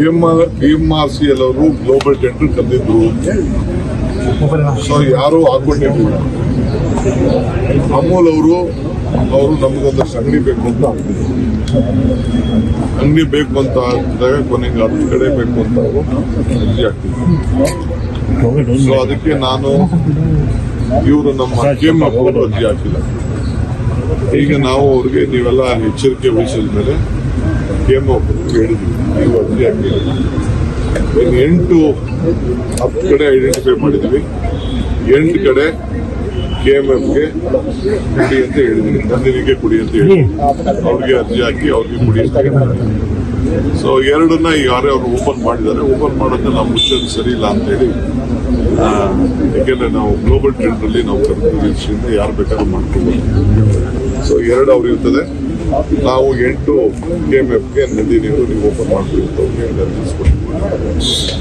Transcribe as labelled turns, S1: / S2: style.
S1: M R C L ಅವರು global tender ಕರೆದಿದ್ರು. So ಯಾರು ಹಾಕೊಂಡಿರ್ಲಿಲ್ಲ. ಅಮೂಲ್ ಅವರು ಅವರು ನಮಗೊಂದಷ್ಟು ಅಂಗಡಿ ಬೇಕು ಅಂತ ಅಂಗಡಿ ಬೇಕು ಅಂತ ಹಾಕಿದಾಗ ಕೊನೆಗೆ ಹತ್ತು ಕಡೆ ಬೇಕು ಅಂತ ಸೊ ಅದಕ್ಕೆ ನಾನು ಇವರು ನಮ್ಮ ಕೆಎಂ ಅವರು ಅರ್ಜಿ ಹಾಕಿಲ್ಲ. ಈಗ ನಾವು ಅವ್ರಿಗೆ ನೀವೆಲ್ಲ ಎಚ್ಚರಿಕೆ ವಹಿಸಿದ ಮೇಲೆ ಅವ್ರಿಗೆ ಹೇಳಿದ್ವಿ ನೀವು ಅರ್ಜಿ ಹಾಕಿಲ್ಲ ಎಂಟು ಹತ್ತು ಕಡೆ ಐಡೆಂಟಿಫೈ ಮಾಡಿದ್ವಿ. ಎಂಟು ಕಡೆ ಕೆ ಎಂ ಎಫ್ಗೆ ಕುಡಿ ಅಂತ ಹೇಳಿದ್ವಿ. ನಂದಿನಿಗೆ ಕುಡಿ ಅಂತ ಹೇಳಿ ಅವ್ರಿಗೆ ಅರ್ಜಿ ಹಾಕಿ ಅವ್ರಿಗೆ ಕುಡಿ ಅಂತ. ಸೊ ಎರಡನ್ನ ಯಾರೇ ಅವರು ಓಪನ್ ಮಾಡಿದ್ದಾರೆ. ಓಪನ್ ಮಾಡೋದನ್ನ ನಾವು ಮುಚ್ಚೋದು ಸರಿ ಇಲ್ಲ ಅಂತೇಳಿ ಯಾಕೆಂದ್ರೆ ನಾವು ಗ್ಲೋಬಲ್ ಟ್ರೆಂಡ್ ಅಲ್ಲಿ ನಾವು ಕರ್ಕೊಂಡು ಯಾರು ಬೇಕಾದ್ರೂ ಮಾಡ್ಕೊಬೋದು. ಸೊ ಎರಡು ಅವ್ರು ಇರ್ತದೆ. ನಾವು ಎಂಟು ಕೆ ಎಂ ಎಫ್ಗೆ ನಂದಿನಿಗೂ ನೀವು ಓಪನ್ ಮಾಡ್ತೀವಿ ಅಂತ ಕೊಡ್ತೀವಿ